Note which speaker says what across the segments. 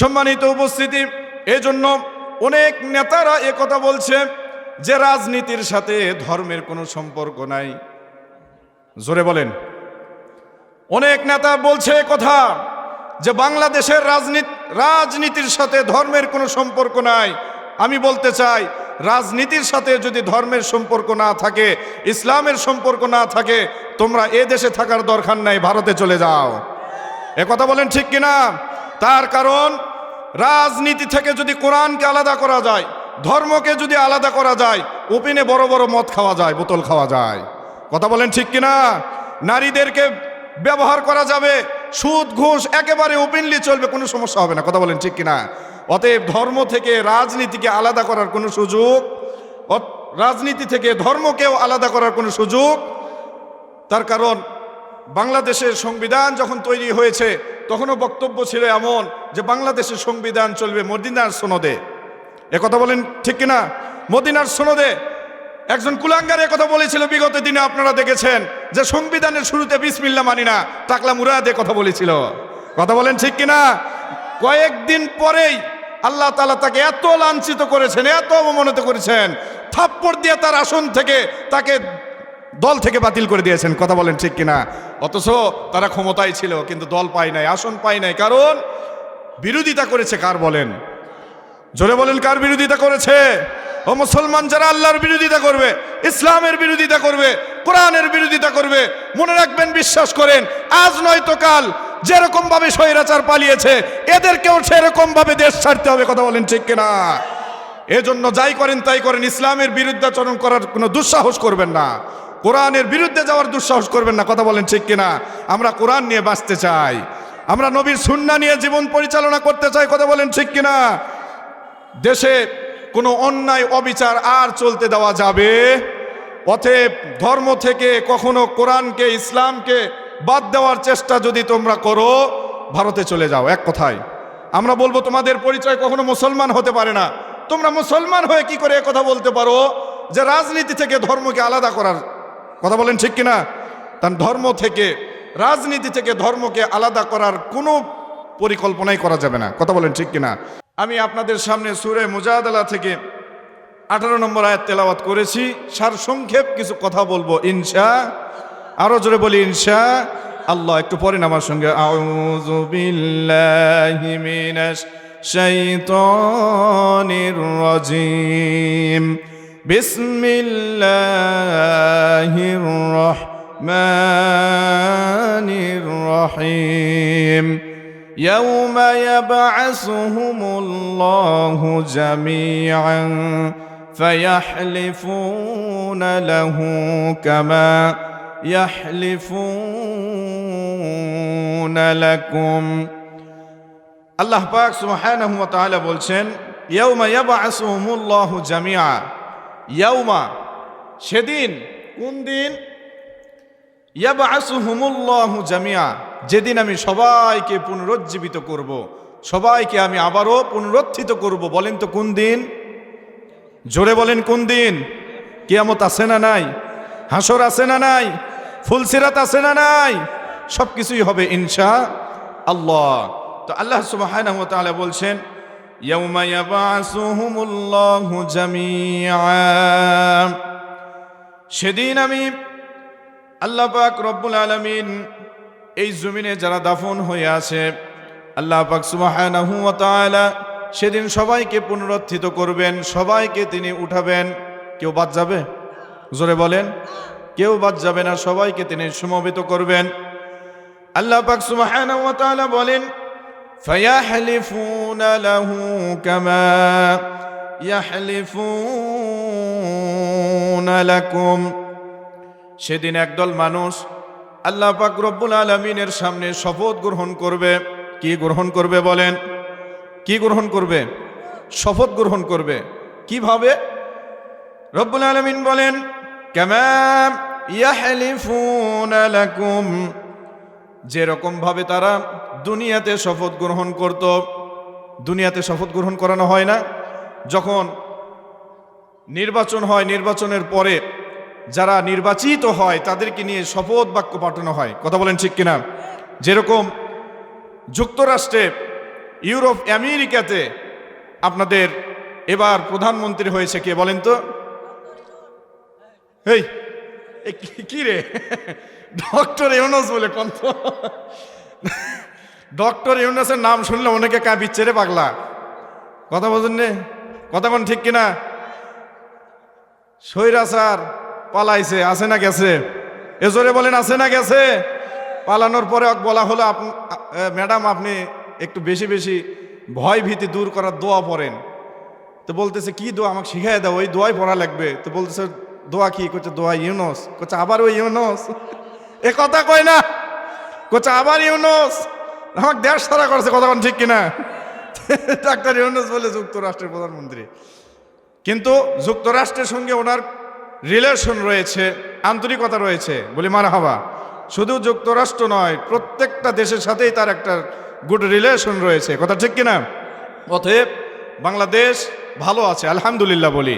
Speaker 1: সম্মানিত উপস্থিতি, এজন্য অনেক নেতারা এ কথা বলছে যে রাজনীতির সাথে ধর্মের কোনো সম্পর্ক নাই। জোরে বলেন। অনেক নেতা বলছে কথা যে বাংলাদেশের রাজনীতি, রাজনীতির সাথে ধর্মের কোনো সম্পর্ক নাই। আমি বলতে চাই, রাজনীতির সাথে যদি ধর্মের সম্পর্ক না থাকে, ইসলামের সম্পর্ক না থাকে, তোমরা এ দেশে থাকার দরকার নাই, ভারতে চলে যাও। এ কথা বলেন ঠিক কিনা? তার কারণ, রাজনীতি থেকে যদি কোরআনকে আলাদা করা যায়, ধর্মকে যদি আলাদা করা যায় ওপিনে বড় বড় মদ খাওয়া যায়, বোতল খাওয়া যায়। কথা বলেন ঠিক কিনা? নারীদেরকে ব্যবহার করা যাবে, সুদ, ঘুষ একেবারে ওপেনলি চলবে, কোনো সমস্যা হবে না। কথা বলেন ঠিক কিনা? অতএব ধর্ম থেকে রাজনীতিকে আলাদা করার কোনো সুযোগ রাজনীতি থেকে ধর্মকেও আলাদা করার কোনো সুযোগ, তার কারণ বাংলাদেশের সংবিধান যখন তৈরি হয়েছে, তখনও বক্তব্য ছিল এমন যে বাংলাদেশের সংবিধান চলবে মদিনার সনদে। কথা বলেন ঠিক কিনা? মদিনার সনদে একজন কুলাঙ্গার কথা বলেছিল, বিগত দিনে আপনারা দেখেছেন যে সংবিধানের শুরুতে বিসমিল্লা মানি না টাকলা মুরাদে কথা বলেছিল। কথা বলেন ঠিক কিনা? কয়েকদিন পরেই আল্লাহ তালা তাকে এত লাঞ্ছিত করেছেন, এত অবমানিত করেছেন, থাপ্পড় দিয়ে তার আসন থেকে তাকে দল থেকে বাতিল করে দিয়েছেন, কথা বলেন ঠিক কিনা? অথচ তারা ক্ষমতায় ছিল, কিন্তু দল পায় নাই, আসন পায় নাই, কারণ বিরোধিতা করেছে কার বলেন? জোরে বলেন, কার বিরোধিতা করেছে? ও মুসলমান, যারা আল্লাহর বিরোধিতা করবে, ইসলামের বিরোধিতা করবে, কোরআনের বিরোধিতা করবে, মনে রাখবেন, বিশ্বাস করেন, আজ নয়তো কাল যেরকম ভাবে স্বৈরাচার পালিয়েছে, এদেরকেও সেরকম ভাবে দেশ ছাড়তে হবে, কথা বলেন ঠিক কিনা? এজন্য যাই করেন, তাই করেন, ইসলামের বিরুদ্ধাচরণ করার কোনো দুঃসাহস করবেন না। কোরআনের বিরুদ্ধে যাওয়ার দুঃসাহস করবেন না, কথা বলেন ঠিক কিনা? আমরা কোরআন নিয়ে বাঁচতে চাই। আমরা নবীর সুন্না নিয়ে জীবন পরিচালনা করতে চাই, কথা বলেন ঠিক কিনা? দেশে কোনো অন্যায়, অবিচার আর চলতে দেওয়া যাবে। অতএব ধর্ম থেকে কখনো কোরআনকে, ইসলামকে বাদ দেওয়ার চেষ্টা যদি তোমরা করো, ভারতে চলে যাও। এক কথায়, আমরা বলব তোমাদের পরিচয় কখনো মুসলমান হতে পারে না। তোমরা মুসলমান হয়ে কি করে কথা বলতে পারো? যে রাজনীতি থেকে ধর্মকে আলাদা করার কথা বলেন ঠিক কিনা? তার ধর্ম থেকে, রাজনীতি থেকে ধর্মকে আলাদা করার কোনো পরিকল্পনাই করা যাবে না। কথা বলেন ঠিক কিনা? আমি আপনাদের সামনে সুরে মুজাদালা থেকে আঠারো নম্বর আয়াত তেলাওয়াত করেছি। সার সংক্ষেপ কিছু কথা বলব, ইনশা। আরও জোরে বলি, ইনশা। আল্লাহ, একটু পরে আমার সঙ্গে। আউযু বিল্লাহি মিনাশ শাইতানির রাজিম। বিসমিল্লাহির রহমানির রহিম يوم يبعثهم الله جميعا فيحلفون له كما يحلفون لكم আল্লাহ পাক সুবহানাহু ওয়া তাআলা বলছেন ইয়াউমা ইয়াবআসুহুমুল্লাহু জামিআ ইয়াউমা, সেদিন, কোন দিন? জামিআ, যেদিন আমি সবাইকে পুনরুজ্জীবিত করব, সবাইকে আমি আবারও পুনরুত্থিত করব, বলেন তো কোন দিন? জোরে বলেন কোন দিন? কিয়ামত আছে না নাই? হাসর আছে না নাই? ফুলসিরাত আছে না নাই? সব কিছুই হবে ইনশা আল্লাহ। তো আল্লাহ সুবহানাহু ওয়া বলছেন ইয়াউমা ইয়াবআসুহুমুল্লাহু জামিআ সেদিন আমি আল্লাহ পাক রব্বুল আলামিন এই জমিনে যারা দাফন হয়ে আছে, আল্লাহ পাক সুবহানাহু তাআলা সেদিন সবাইকে পুনরুত্থিত করবেন, সবাইকে তিনি উঠাবেন। কেউ বাদ যাবে? জোরে বলেন। কেউ বাদ যাবে না, সবাইকে তিনি সমবেত করবেন। আল্লাহ পাক সুবহানাহু তাআলা বলেন فيحلفون له كما يحلفون لكم সেদিন একদল মানুষ আল্লাহ পাক রব্বুল আলমিনের সামনে শপথ গ্রহণ করবে কি গ্রহণ করবে বলেন কি গ্রহণ করবে শপথ গ্রহণ করবে কিভাবে রব্বুল আলমিন বলেন কেমন লাকুম যেরকম ভাবে তারা দুনিয়াতে শপথ গ্রহণ করত। দুনিয়াতে শপথ গ্রহণ করানো হয় না। যখন নির্বাচন হয়, নির্বাচনের পরে যারা নির্বাচিত হয়, তাদেরকে নিয়ে শপথ বাক্য পাঠানো হয়। কথা বলেন ঠিক কিনা? যেরকম যুক্তরাষ্ট্রে ইউরোপ, আমেরিকাতে আপনাদের এবার প্রধানমন্ত্রী হয়েছে কে বলেন তো? এই কি- রে? ডক্টর ইউনুস বলে কন্ত ডক্টর ইউনুসের নাম শুনলে অনেকে কাঁপিচ্ছে রে পাগলা। কথা বলছেন নে? কথা কোন ঠিক কিনা? সৈরা স্যার পালাইছে, আছে না গেছে? এ জোরে বলেন, আছে না গেছে? পালানোর পরে বলা হলো ম্যাডাম আপনি একটু বেশি বেশি ভয় ভীতি দূর করার দোয়া পড়েন। তো বলতেছে, কি দোয়া? আমাকে শিখাই দাও, ওই দোয়াই পড়া লাগবে। তো বলতেছে, দোয়া কি? করছে দোয়া ইউনস। করছে আবার ওই ইউনস? এ কথা কয় না। করছে আবার ইউনস। আমাকে দেশ সারা করছে, কথা কোন ঠিক কিনা? ডাক্তার ইউনুস বলে যুক্তরাষ্ট্রের প্রধানমন্ত্রী। কিন্তু যুক্তরাষ্ট্রের সঙ্গে ওনার রিলেশন রয়েছে, আন্তরিকতা রয়েছে, বলি মার হাবা শুধু যুক্তরাষ্ট্র নয়, প্রত্যেকটা দেশের সাথেই তার একটা গুড রিলেশন রয়েছে, কথা ঠিক কিনা? অতএব বাংলাদেশ ভালো আছে, আলহামদুলিল্লাহ বলি।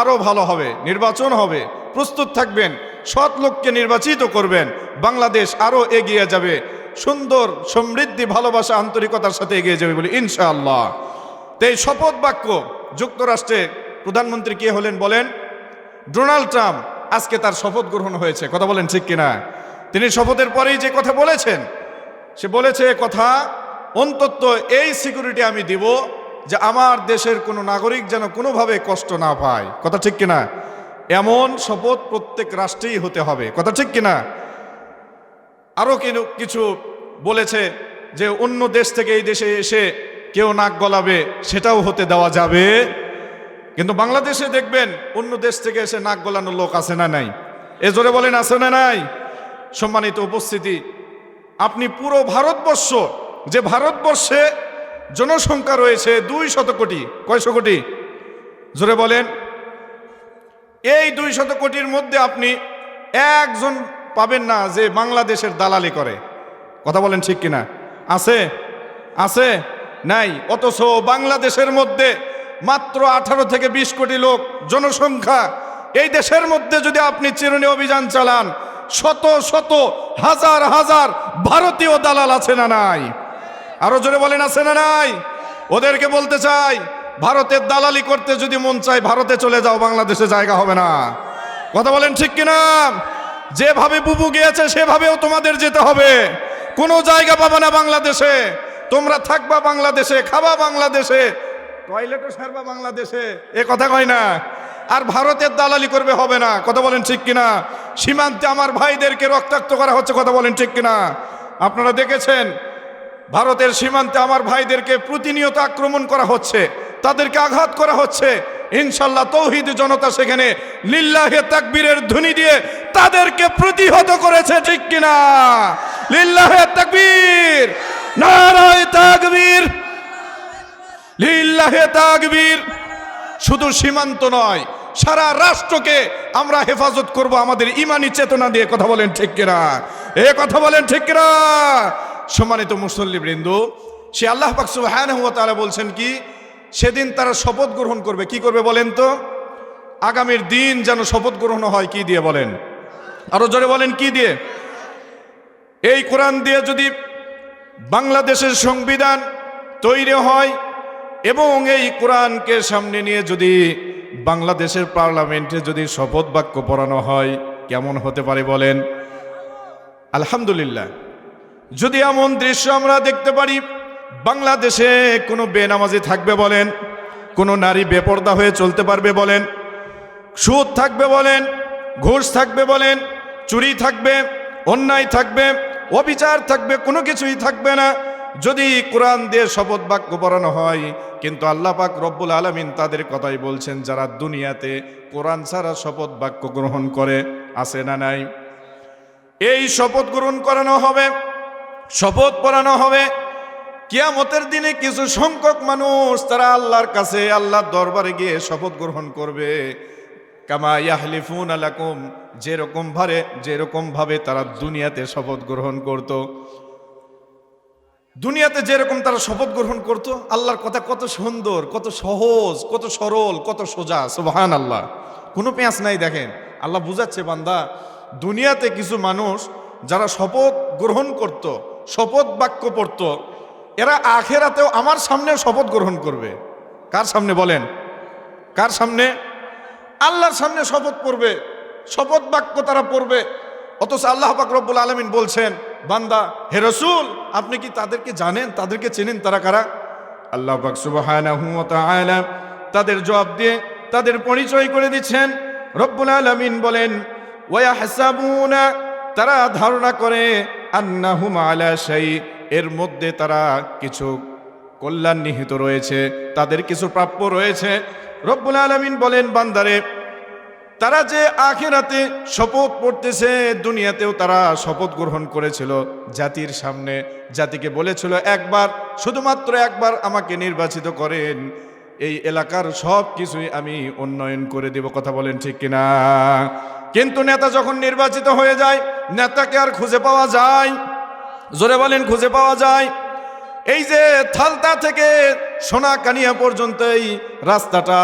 Speaker 1: আরও ভালো হবে, নির্বাচন হবে, প্রস্তুত থাকবেন, সৎ লোককে নির্বাচিত করবেন, বাংলাদেশ আরও এগিয়ে যাবে। সুন্দর, সমৃদ্ধি, ভালোবাসা, আন্তরিকতার সাথে এগিয়ে যাবে বলি ইনশাআল্লাহ। তো এই শপথ বাক্য যুক্তরাষ্ট্রে প্রধানমন্ত্রী কে হলেন বলেন, ডোনাল্ড ট্রাম্প আজকে তার শপথ গ্রহণ হয়েছে। কথা বলেন ঠিক কিনা? তিনি শপথের পরেই যে কথা বলেছেন, সে বলেছে কথা, অন্তত এই সিকিউরিটি আমি দিব যে আমার দেশের কোনো নাগরিক যেন কোনোভাবে কষ্ট না পায়। কথা ঠিক কিনা? এমন শপথ প্রত্যেক রাষ্ট্রেই হতে হবে। কথা ঠিক কিনা? আরও কিছু বলেছে যে অন্য দেশ থেকে এই দেশে এসে কেউ নাক গলাবে, সেটাও হতে দেওয়া যাবে। কিন্তু বাংলাদেশে দেখবেন অন্য দেশ থেকে এসে নাক গলানোর লোক আছে না নাই? এ জোরে বলেন, আছে না নাই? সম্মানিত উপস্থিতি, আপনি পুরো ভারতবর্ষ, যে ভারতবর্ষে জনসংখ্যা রয়েছে দুই শত কোটি কয়শো কোটি? জোরে বলেন, এই দুই শত কোটির মধ্যে আপনি একজন পাবেন না যে বাংলাদেশের দালালি করে। কথা বলেন ঠিক কিনা? আছে? আছে? নাই। অথচ বাংলাদেশের মধ্যে মাত্র আঠারো থেকে বিশ কোটি লোক জনসংখ্যা। এই দেশের মধ্যে যদি আপনি চিরুনি অভিযান চালান, শত শত, হাজার হাজার ভারতীয় দালাল আছে না নাই? আরও জোরে বলেন, আছে না নাই? ওদেরকে বলতে চাই, ভারতের দালালি করতে যদি মন চায়, ভারতে চলে যাও, বাংলাদেশে জায়গা হবে না। কথা বলেন ঠিক কিনা? যেভাবে বুবু গিয়েছে, সেভাবেও তোমাদের যেতে হবে। কোনো জায়গা পাবে না বাংলাদেশে। তোমরা থাকবা বাংলাদেশে, খাবা বাংলাদেশে, টয়লেটও সারবা বাংলাদেশে। এ কথা কয় না। আর ভারতের দালালি করবে হবে না। কথা বলেন ঠিক কিনা? সীমান্তে আমার ভাইদেরকে রক্তাক্ত করা হচ্ছে, কথা বলেন ঠিক কিনা? আপনারা দেখেছেন, ভারতের সীমান্তে আমার ভাইদেরকে প্রতিনিয়ত আক্রমণ করা হচ্ছে। তাদেরকে আঘাত করা হচ্ছে। ইনশাল্লাহ তৌহিদ জনতা সেখানে লিল্লাহে তাকবীরের ধ্বনি দিয়ে তাদেরকে প্রতিহত করেছে, ঠিক কিনা? লিল্লাহে তাকবীর, নারায় তাকবীর, লিল্লাহে তাকবীর। শুধু সীমান্ত নয়, সারা রাষ্ট্রকে আমরা হেফাজত করব আমাদের ইমানি চেতনা দিয়ে, কথা বলেন ঠিক কিনা? এ কথা বলেন ঠিক কিনা? সম্মানিত মুসল্লি বৃন্দ সে আল্লাহ পাক সুবহানাহু ওয়া তাআলা বলছেন কি? সেদিন তারা শপথ গ্রহণ করবে। কি করবে বলেন তো? আগামীর দিন যেন শপথ গ্রহণ হয়, কি দিয়ে বলেন? আরও জোরে বলেন, কি দিয়ে? এই কোরআন দিয়ে যদি বাংলাদেশের সংবিধান তৈরি হয় এবং এই কোরআনকে সামনে নিয়ে যদি বাংলাদেশের পার্লামেন্টে যদি শপথ বাক্য পড়ানো হয়, কেমন হতে পারে বলেন? আলহামদুলিল্লাহ। যদি এমন দৃশ্য আমরা দেখতে পারি বাংলাদেশে কোনো বেনামাজি থাকবে বলেন, কোনো নারী বেপর্দা হয়ে চলতে পারবে বলেন, সুদ থাকবে বলেন, ঘুষ থাকবে বলেন, চুরি থাকবে, অন্যায় থাকবে, অবিচার থাকবে, কোনো কিছুই থাকবে না। যদি কোরআন দিয়ে শপথ বাক্য পড়ানো হয়, কিন্তু আল্লাহ পাক রব্বুল আলমিন তাদের কথাই বলছেন, যারা দুনিয়াতে কোরআন ছাড়া শপথ বাক্য গ্রহণ করে আসে না নাই? এই শপথ গ্রহণ করানো হবে, শপথ পড়ানো হবে কিয়ামতের দিনে কিছু সংখ্যক মানুষ তারা আল্লাহর কাছে, আল্লাহর দরবারে গিয়ে শপথ গ্রহণ করবে। কামা ইয়াহলিফুন আলাকুম যেরকম ভাবে যেরকম ভাবে তারা দুনিয়াতে শপথ গ্রহণ করত। দুনিয়াতে যেরকম তারা শপথ গ্রহণ করত, আল্লাহর কথা কত সুন্দর, কত সহজ, কত সরল, কত সোজা সুবহান আল্লাহ কোনো পেঁয়াজ নাই, দেখেন। আল্লাহ বুঝাচ্ছে, বান্দা, দুনিয়াতে কিছু মানুষ যারা শপথ গ্রহণ করত, শপথ বাক্য পড়ত এরা আখেরাতেও আমার সামনে শপথ গ্রহণ করবে। কার সামনে বলেন? কার সামনে? আল্লাহর সামনে শপথ পড়বে, শপথ বাক্য তারা পড়বে। অথচ আল্লাহ পাক রব্বুল আলমিন বলছেন, বান্দা, হে রসুল, আপনি কি তাদেরকে জানেন? তাদেরকে চেনেন তারা কারা? আল্লাহ তাদের জবাব দিয়ে তাদের পরিচয় করে দিচ্ছেন। রব্বুল আলামিন বলেন ওয়া তারা ধারণা করে, আন্নাহুম আলা শাই। এর মধ্যে তারা কিছু কল্যাণ নিহিত রয়েছে, তাদের কিছু প্রাপ্য রয়েছে। রব্বুল আলমিন বলেন, বান্দারে, তারা যে আখেরাতে শপথ পড়তেছে, দুনিয়াতেও তারা শপথ গ্রহণ করেছিল জাতির সামনে। জাতিকে বলেছিল, একবার, শুধুমাত্র একবার আমাকে নির্বাচিত করেন। এই এলাকার সব কিছুই আমি উন্নয়ন করে দেব। কথা বলেন ঠিক কিনা? কিন্তু নেতা যখন নির্বাচিত হয়ে যায়, নেতাকে আর খুঁজে পাওয়া যায় জোরে বলেন, খুঁজে পাওয়া যায়। এই যে থালতা থেকে সোনা কানিয়া পর্যন্ত এই রাস্তাটা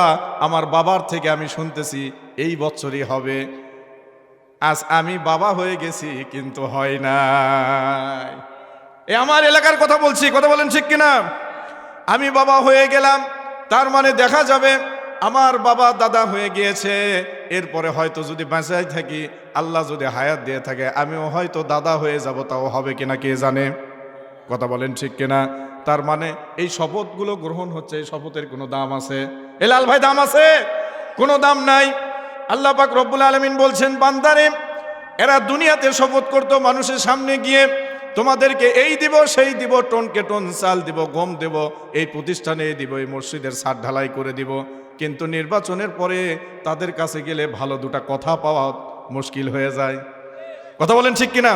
Speaker 1: আমার বাবার থেকে আমি শুনতেছি, এই বছরই হবে। আজ আমি বাবা হয়ে গেছি, কিন্তু হয় না এ আমার এলাকার কথা বলছি, কথা বলেন ঠিক কিনা? আমি বাবা হয়ে গেলাম, তার মানে দেখা যাবে আমার বাবা দাদা হয়ে গিয়েছে, এরপরে হয়তো যদি বাঁচাই থাকি, আল্লাহ যদি হায়াত দিয়ে থাকে, আমিও হয়তো দাদা হয়ে যাব, তাও হবে কিনা কে জানে? কথা বলেন ঠিক কিনা? তার মানে এই শপথগুলো গ্রহণ হচ্ছে, এই শপথের কোনো দাম আছে? এ লাল ভাই, দাম আছে? কোনো দাম নাই। আল্লাহ পাক রব্বুল আলমিন বলছেন, বান্দারে, এরা দুনিয়াতে শপথ করতো মানুষের সামনে গিয়ে, তোমাদেরকে এই দিব, সেই দিব, টনকে টন চাল দিব, গম দেব, এই প্রতিষ্ঠানে দিব, এই মসজিদের সার ঢালাই করে দিব। কিন্তু নির্বাচনের পরে তাদের কাছে গেলে ভালো দুটা কথা পাওয়া মুশকিল হয়ে যায়। কথা বলেন ঠিক কিনা?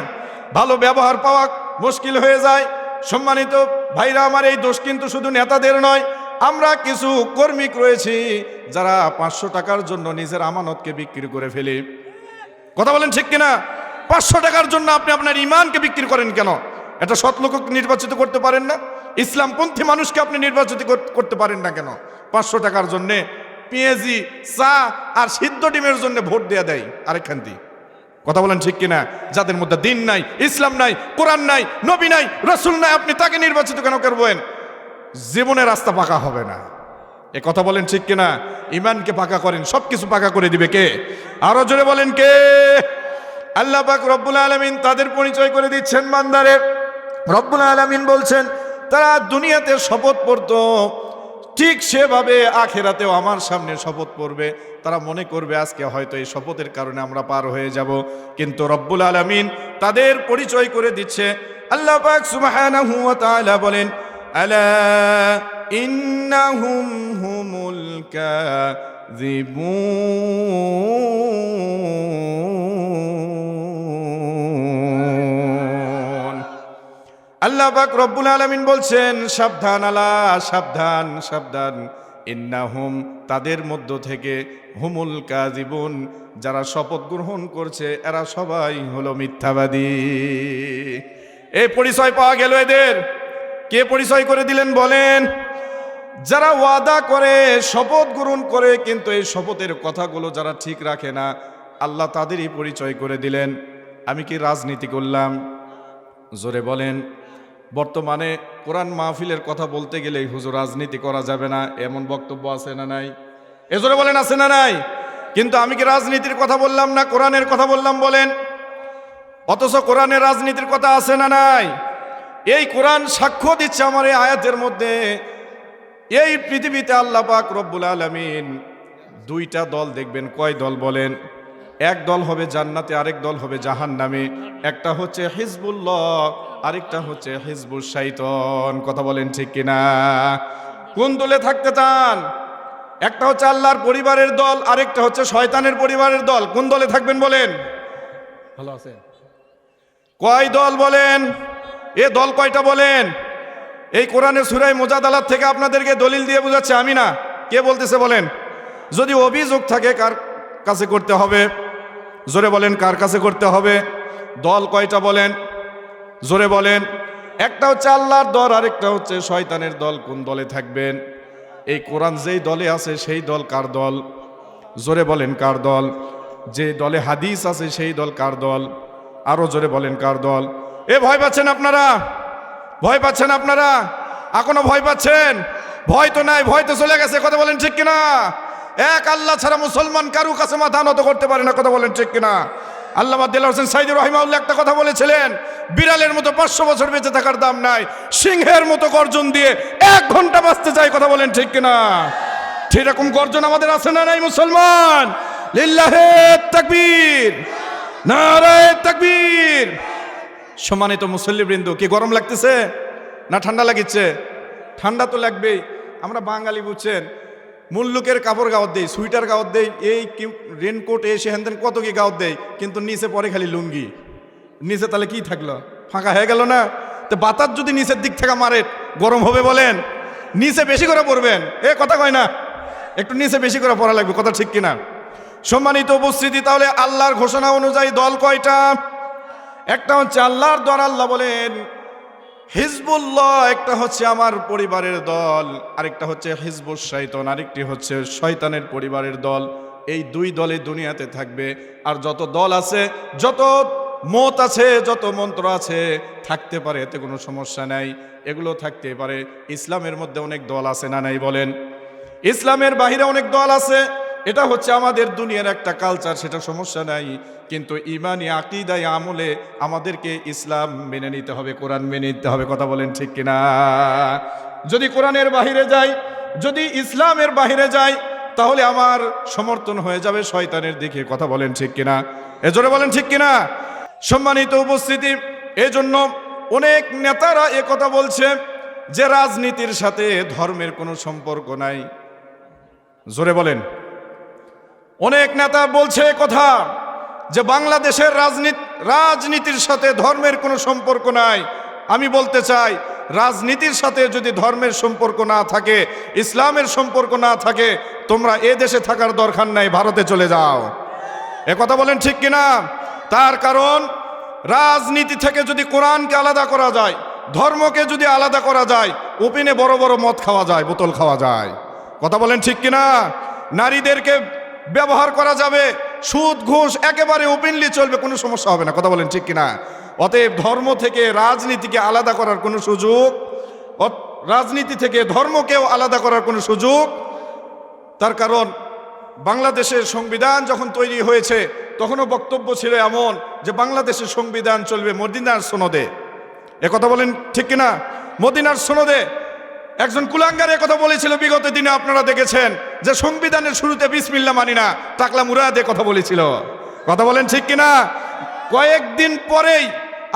Speaker 1: ভালো ব্যবহার পাওয়া মুশকিল হয়ে যায়। সম্মানিত ভাইরা, আমার এই দোষ কিন্তু শুধু নেতাদের নয়, আমরা কিছু কর্মিক রয়েছি যারা পাঁচশো টাকার জন্য নিজের আমানতকে বিক্রি করে ফেলি। কথা বলেন ঠিক কিনা? পাঁচশো টাকার জন্য আপনি আপনার ইমানকে বিক্রি করেন কেন? এটা সৎ লোক নির্বাচিত করতে পারেন না? ইসলামপন্থী মানুষকে আপনি নির্বাচিত করতে পারেন না কেন? পাঁচশো টাকার জন্যে পেঁয়াজি চা আর সিদ্ধ ডিমের জন্য ভোট দেয়া দেয় আরেকখান দিয়ে। কথা বলেন ঠিক কিনা? যাদের মধ্যে দিন নাই, ইসলাম নাই, কোরআন নাই, নবী নাই, রসুল নাই, আপনি তাকে নির্বাচিত কেন করবেন? জীবনে রাস্তা পাকা হবে না। এ কথা বলেন ঠিক কিনা? ইমানকে পাকা করেন সব কিছু পাকা করে দিবে কে? আরও জোরে বলেন কে? আল্লাহ পাক রব্বুল আলমিন তাদের পরিচয় করে দিচ্ছেন বান্দারে। রব্বুল আলমিন বলছেন তারা দুনিয়াতে শপথ পড়তো। ঠিক সেভাবে আখেরাতেও আমার সামনে শপথ পড়বে। তারা মনে করবে, আজকে হয়তো এই শপথের কারণে আমরা পার হয়ে যাব। কিন্তু রব্বুল আলমিন তাদের পরিচয় করে দিচ্ছে। আল্লাহ পাক বলেন, আলা আল্লাহ পাক রব্বুল আলমিন বলছেন, সাবধান আলা, সাবধান সাবধান। ইন্নাহুম, তাদের মধ্য থেকে হুমুল কাজিবুন যারা শপথ গ্রহণ করছে, এরা সবাই হলো মিথ্যাবাদী। এই পরিচয় পাওয়া গেল এদের। কে পরিচয় করে দিলেন বলেন? যারা ওয়াদা করে, শপথ গ্রহণ করে, কিন্তু এই শপথের কথাগুলো যারা ঠিক রাখে না, আল্লাহ তাদেরই পরিচয় করে দিলেন। আমি কি রাজনীতি করলাম? জোরে বলেন। বর্তমানে কোরআন মাহফিলের কথা বলতে গেলেই হুজুর রাজনীতি করা যাবে না, এমন বক্তব্য আছে না নাই? এ জোরে বলেন, আছে না নাই? কিন্তু আমি কি রাজনীতির কথা বললাম না কোরআনের কথা বললাম বলেন? অথচ কোরআনের রাজনীতির কথা আছে না নাই? এই কোরআন সাক্ষ্য দিচ্ছে আমার এই আয়াতের মধ্যে, এই পৃথিবীতে আল্লাহ পাক রব্বুল আলমিন দুইটা দল দেখবেন, কয় দল বলেন? এক দল হবে জান্নাতে আরেক দল হবে জাহান নামে একটা হচ্ছে হিজবুল্লাহ আরেকটা হচ্ছে হিজবুল শাইতন। কথা বলেন ঠিক কিনা? কোন দলে থাকতে চান? একটা হচ্ছে আল্লাহর পরিবারের দল আরেকটা হচ্ছে শয়তানের পরিবারের দল। কোন দলে থাকবেন বলেন?
Speaker 2: ভালো আছেন।
Speaker 1: কয় দল বলেন? এ দল কয়টা বলেন? এই কোরআনের সুরাই মোজাদালাত থেকে আপনাদেরকে দলিল দিয়ে বোঝাচ্ছে আমি না। কে বলতেছে বলেন? যদি অভিযোগ থাকে কার কাছে করতে হবে? জোরে বলেন, কার কাছে করতে হবে? দল কয়টা বলেন? জোরে বলেন, একটা হচ্ছে আল্লাহর দল, আরেকটা হচ্ছে শয়তানের দল, কোন দলে থাকবেন? এই কোরআন যেই দলে আছে, সেই দল কার দল? জোরে বলেন, কার দল? যে দলে হাদিস আছে, সেই দল কার দল? আরও জোরে বলেন, কার দল? এ, ভয় পাচ্ছেন আপনারা? ভয় পাচ্ছেন আপনারা? এখনও ভয় পাচ্ছেন? ভয় তো নাই, ভয় তো চলে গেছে, কথা বলেন ঠিক কিনা? এক আল্লাহ ছাড়া মুসলমান কারু কাছে মাথা নত করতে পারে না, কথা বলেন ঠিক কিনা? আল্লাহ দিল হোসেন সাইদুর রহিমাউল্লাহ একটা কথা বলেছিলেন, বিড়ালের মতো পাঁচশো বছর বেঁচে থাকার দাম নাই, সিংহের মতো গর্জন দিয়ে এক ঘণ্টা বাঁচতে চাই, কথা বলেন ঠিক কিনা? সেরকম গর্জন আমাদের আছে না নাই মুসলমান? লিল্লাহে মুসল্লিবৃন্দ, কি গরম লাগতেছে? না ঠান্ডা লাগিচ্ছে? ঠান্ডা তো লাগবেই, আমরা বাঙালি বুঝছেন মুল্লুকের কাপড় গাওয়াত দেই সুইটার গাওয়াত দেই, এই রেনকোট এসে হ্যান ত্যান কত কি গাওয়াত দেই, কিন্তু নিচে পরে খালি লুঙ্গি। নিচে তাহলে কি থাকল? ফাঁকা হয়ে গেল না? তো বাতাস যদি নিচের দিক থেকে মারে, গরম হবে বলেন। নিচে বেশি করে পড়বেন। এ কথা কয় না। একটু নিচে বেশি করে পড়া লাগবে, কথা ঠিক কিনা? সম্মানিত উপস্থিতি, তাহলে আল্লাহর ঘোষণা অনুযায়ী দল কয়টা? একটা হচ্ছে আল্লাহর দল আল্লাহ বলেন হিজবুল্লাহ, একটা হচ্ছে আমার পরিবারের দল, আরেকটা হচ্ছে হিজবুল শৈতন আরেকটি হচ্ছে শয়তানের পরিবারের দল। এই দুই দলে দুনিয়াতে থাকবে, আর যত দল আছে, যত মত আছে, যত মন্ত্র আছে, থাকতে পারে, এতে কোনো সমস্যা নাই। এগুলো থাকতে পারে। ইসলামের মধ্যে অনেক দল আছে না নাই বলেন? ইসলামের বাহিরে অনেক দল আছে, এটা হচ্ছে আমাদের দুনিয়ার একটা কালচার সেটা সমস্যা নাই। কিন্তু ইমানি আকিদায় আমলে আমাদেরকে ইসলাম মেনে নিতে হবে, কোরআন মেনে নিতে হবে, কথা বলেন ঠিক কিনা? যদি কোরআনের বাহিরে যাই, যদি ইসলামের বাহিরে যাই, তাহলে আমার সমর্থন হয়ে যাবে শয়তানের দিকে, কথা বলেন ঠিক কিনা? এজন্য বলেন ঠিক কিনা? সম্মানিত উপস্থিতি, এজন্য অনেক নেতারা কথা বলছে যে রাজনীতির সাথে ধর্মের কোনো সম্পর্ক নাই। জোরে বলেন। অনেক নেতা বলছে কথা যে বাংলাদেশের রাজনীতি, রাজনীতির সাথে ধর্মের কোনো সম্পর্ক নাই। আমি বলতে চাই, রাজনীতির সাথে যদি ধর্মের সম্পর্ক না থাকে, ইসলামের সম্পর্ক না থাকে, তোমরা এ দেশে থাকার দরকার নাই, ভারতে চলে যাও। এ কথা বলেন ঠিক কিনা? তার কারণ, রাজনীতি থেকে যদি কোরআনকে আলাদা করা যায়, ধর্মকে যদি আলাদা করা যায় ওপেনে বড় বড় মদ খাওয়া যায়, বোতল খাওয়া যায়। কথা বলেন ঠিক কিনা? নারীদেরকে ব্যবহার করা যাবে। সুদ, ঘুষ একেবারে ওপেনলি চলবে, কোনো সমস্যা হবে না। কথা বলেন ঠিক কিনা? অতএব ধর্ম থেকে রাজনীতিকে আলাদা করার কোনো সুযোগ রাজনীতি থেকে ধর্মকেও আলাদা করার কোনো সুযোগ, তার কারণ বাংলাদেশের সংবিধান যখন তৈরি হয়েছে, তখনও বক্তব্য ছিল এমন যে বাংলাদেশের সংবিধান চলবে মদিনার সনদে। এ কথা বলেন ঠিক কিনা? মদিনার সনদে একজন কুলাঙ্গার কথা বলেছিল, বিগত দিনে আপনারা দেখেছেন যে সংবিধানের শুরুতে বিসমিল্লা মানি না টাকলা মুরাদে কথা বলেছিল। কথা বলেন ঠিক কিনা? কয়েকদিন পরেই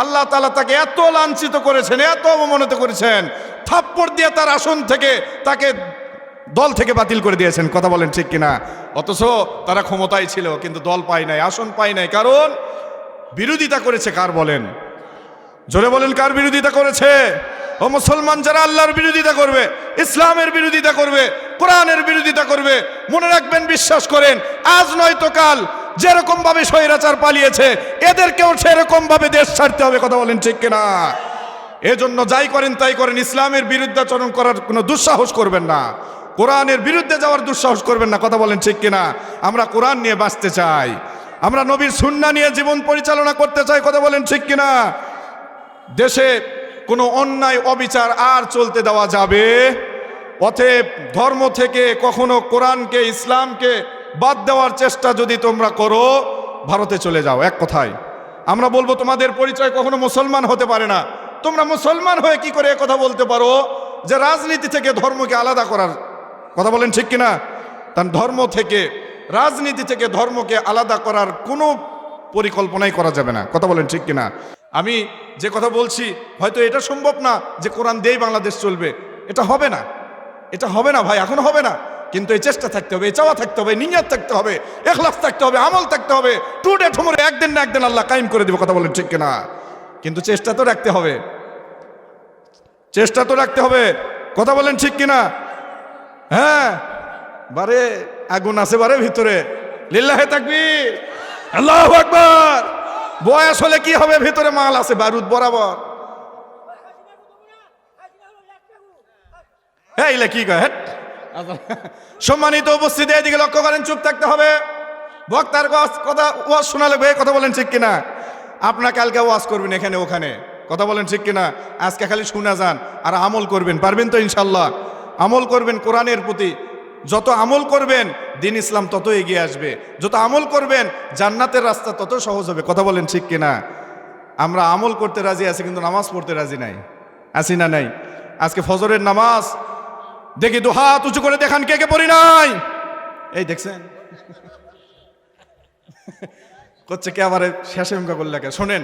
Speaker 1: আল্লাহ তালা তাকে এত লাঞ্ছিত করেছেন, এত অবমানিত করেছেন, থাপ্পড় দিয়ে তার আসন থেকে তাকে দল থেকে বাতিল করে দিয়েছেন। কথা বলেন ঠিক কিনা? অথচ তারা ক্ষমতায় ছিল, কিন্তু দল পায় নাই, আসন পায় নাই, কারণ বিরোধিতা করেছে কার বলেন? জোরে বলেন কার বিরোধিতা করেছে? ও মুসলমান যারা আল্লাহর বিরোধিতা করবে, ইসলামের বিরোধিতা করবে, কোরআনের বিরোধিতা করবে, মনে রাখবেন, বিশ্বাস করেন, আজ নয় তো কাল যেরকম ভাবে স্বৈরাচার পালিয়েছে, এদেরকেও সেরকম ভাবে দেশ ছাড়তে হবে, কথা বলেন ঠিক কিনা? এজন্য যাই করেন, তাই করেন, ইসলামের বিরুদ্ধাচরণ করার কোনো দুঃসাহস করবেন না। কোরআনের বিরুদ্ধে যাওয়ার দুঃসাহস করবেন না, কথা বলেন ঠিক কিনা? আমরা কোরআন নিয়ে বাঁচতে চাই। আমরা নবীর সুন্না নিয়ে জীবন পরিচালনা করতে চাই, কথা বলেন ঠিক কিনা? দেশে কোনো অন্যায়, অবিচার আর চলতে দেওয়া যাবে। অতএব ধর্ম থেকে কখনো কোরআনকে, ইসলামকে বাদ দেওয়ার চেষ্টা যদি তোমরা করো, ভারতে চলে যাও। এক কথায়, আমরা বলব তোমাদের পরিচয় কখনো মুসলমান হতে পারে না। তোমরা মুসলমান হয়ে কি করে কথা বলতে পারো যে রাজনীতি থেকে ধর্মকে আলাদা করার কথা বলেন ঠিক কিনা? তার ধর্ম থেকে, রাজনীতি থেকে ধর্মকে আলাদা করার কোনো পরিকল্পনাই করা যাবে না। কথা বলেন ঠিক কিনা? আমি যে কথা বলছি, হয়তো এটা সম্ভব না যে কোরআন দিয়েই বাংলাদেশ চলবে। এটা হবে না। এটা হবে না ভাই, এখন হবে না। কিন্তু এই চেষ্টা থাকতে হবে, এই চাওয়া থাকতে হবে নিয়ত থাকতে হবে এখলাস থাকতে হবে, আমল থাকতে হবে। টু ডে ঠুমরে একদিন না একদিন আল্লাহ কায়েম করে দিব, কথা বলেন ঠিক কিনা? কিন্তু চেষ্টা তো রাখতে হবে। চেষ্টা তো রাখতে হবে, কথা বলেন ঠিক কিনা? হ্যাঁ। বারে আগুন আছে বারে ভিতরে। লিল্লাহে থাকবি আল্লাহ আকবার। বয়স হলে কি হবে? ভিতরে মাল আছে, বারুদ বরাবর। হ্যাঁ কি কয় সম্মানিত উপস্থিতি এদিকে লক্ষ্য করেন, চুপ থাকতে হবে। বক্তার কথা- ওয়াজ শোনা লাগবে কথা বলেন ঠিক কিনা? আপনার কালকে ওয়াজ করবেন এখানে, ওখানে। কথা বলেন ঠিক কিনা? আজকে খালি শুনে যান আর আমল করবেন, পারবেন তো ইনশাল্লাহ আমল করবেন কোরআনের প্রতি যত আমল করবেন, দিন ইসলাম তত এগিয়ে আসবে। যত আমল করবেন, জান্নাতের রাস্তা তত সহজ হবে। কথা বলেন ঠিক কিনা? আমরা আমল করতে রাজি আছি, কিন্তু নামাজ পড়তে রাজি নাই। আসি না নাই? আজকে ফজরের নামাজ, দেখি দু হাত উঁচু করে দেখান কে কে পড়ি নাই। এই দেখছেন? করছে কে আবার শেষে মুখা করলে কে? শোনেন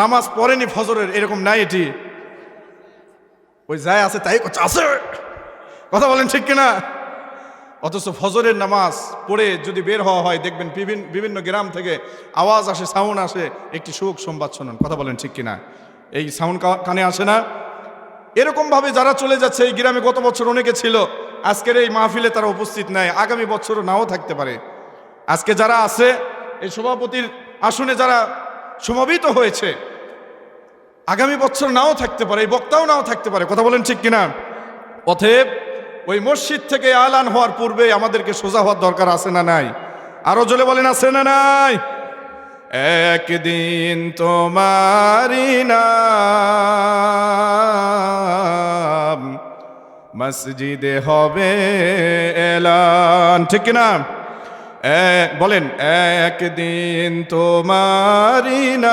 Speaker 1: নামাজ পড়েনি ফজরের, এরকম নাই এটি। ওই যায় আছে, তাই করছে, আছে। কথা বলেন ঠিক কিনা? অথচ ফজরের নামাজ পড়ে যদি বের হওয়া হয়, দেখবেন বিভিন্ন বিভিন্ন গ্রাম থেকে আওয়াজ আসে সাউন্ড আসে, একটি সুখ সংবাদ শোনেন। কথা বলেন ঠিক কিনা? এই সাউন্ড কানে আসে না? এরকমভাবে যারা চলে যাচ্ছে, এই গ্রামে গত বছর অনেকে ছিল, আজকের এই মাহফিলে তারা উপস্থিত নাই, আগামী বছরও নাও থাকতে পারে। আজকে যারা আছে, এই সভাপতির আসনে যারা সমাবিত হয়েছে, আগামী বছর নাও থাকতে পারে, এই বক্তাও নাও থাকতে পারে। কথা বলেন ঠিক কিনা? অতএব ওই মসজিদ থেকে আলান হওয়ার পূর্বে আমাদেরকে সোজা হওয়ার দরকার আছে না নাই? আরও জলে বলেন, আছে না নাই? একদিন তোমারি নাম মসজিদে হবে এলান। ঠিক না বলেন, একদিন তোমারি নাম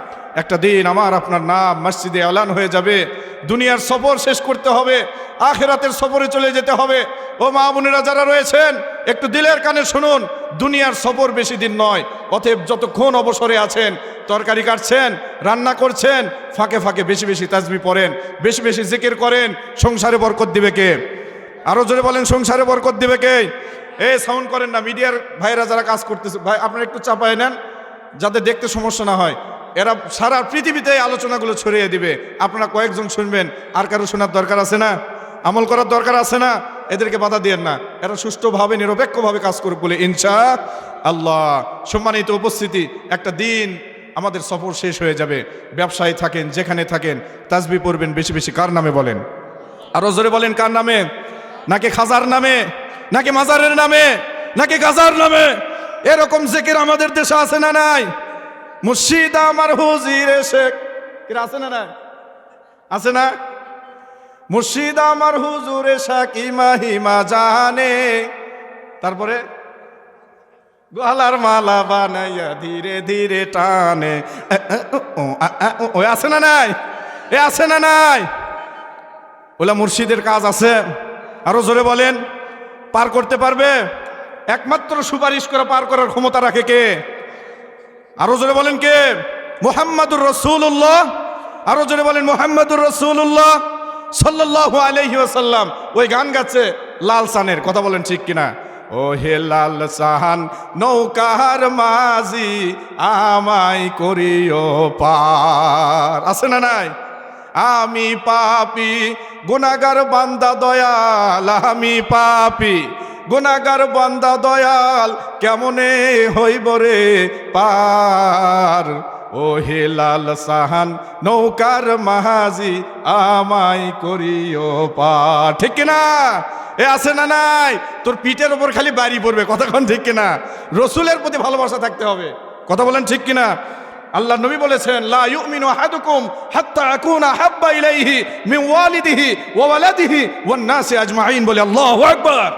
Speaker 1: একটা দিন আমার আপনার নাম মসজিদে এলান হয়ে যাবে। দুনিয়ার সফর শেষ করতে হবে, আখেরাতের সফরে চলে যেতে হবে। ও মা বোনেরা যারা রয়েছেন, একটু দিলের কানে শুনুন, দুনিয়ার সফর বেশি দিন নয়, অতএব যতক্ষণ অবসরে আছেন, তরকারি কাটছেন, রান্না করছেন, ফাঁকে ফাঁকে বেশি বেশি তাজবি পড়েন, বেশি বেশি জিকির করেন, সংসারে বরকত দিবে কে? আরও জোরে বলেন, সংসারে বরকত দিবে কে? এ, সাউন্ড করেন না, মিডিয়ার ভাইরা যারা কাজ করতেছে, ভাই, আপনারা একটু চাপায় নেন, যাতে দেখতে সমস্যা না হয়। এরা সারা পৃথিবীতে আলোচনাগুলো ছড়িয়ে দিবে। আপনারা কয়েকজন শুনবেন, আর কারও শোনার দরকার আছে না? আমল করার দরকার আছে না? এদেরকে বাধা দিয়েন না। এরা সুষ্ঠুভাবে, নিরপেক্ষভাবে কাজ করুক বলে ইনশা আল্লাহ। সম্মানিত উপস্থিতি, একটা দিন আমাদের সফর শেষ হয়ে যাবে। ব্যবসায়ী থাকেন, যেখানে থাকেন তাজবি পড়বেন, বেশি বেশি কার নামে বলেন? আরও জোরে বলেন কার নামে? নাকি খাজার নামে? নাকি মাজারের নামে? নাকি গাজার নামে? এরকম জেকের আমাদের দেশে আছে না নাই? মুর্শিদ আমার হুজির শেখ আছে না নাই? আছে না? মুর্শিদ আমার হুজুরে শাকি মাহিমা জানে? তারপরে গলার মালা বানাইয়া ধীরে ধীরে টানে। ও, আছে না নাই? এ আছে না নাই? ওলা মুর্শিদের কাজ আছে। আরও জোরে বলেন পার করতে পারবে? একমাত্র সুপারিশ করে পার করার ক্ষমতা রাখে কে? আরও জোরে বলেন কে? মোহাম্মদুর রসুল্লাহ আরও জোরে বলেন মোহাম্মদুর রসুল্লাহ সাল্লাল্লাহু আলাইহি ওয়াসাল্লাম। ওই গান গাচ্ছে লাল সানের, কথা বলেন ঠিক কিনা? ও হে লাল সাহান নৌকার মাঝি আমায় করিও পার। আছে না নাই? আমি পাপি গুনাগার বান্দা দয়াল, আমি পাপি। গুনাগার বান্দা দয়াল কেমনে হইব রে পার? ও হে লাল সাহান, নৌকার মাহাজি আমায় করিও পা। ঠিক কিনা? এ আছে না নাই? তোর পিঠের ওপর খালি বাড়ি পড়বে কতক্ষণ ঠিক কিনা? রসুলের প্রতি ভালোবাসা থাকতে হবে, কথা বলেন ঠিক কিনা? আল্লাহ নবী বলেছেন, লা ইউমিনু আহাদুকুম হাত্তা আকুনা হাব্বা ইলাইহি মিন ওয়ালিদিহি ওয়া ওয়ালাদিহি ওয়ান নাসি আজমাইন বলে আল্লাহু আকবার।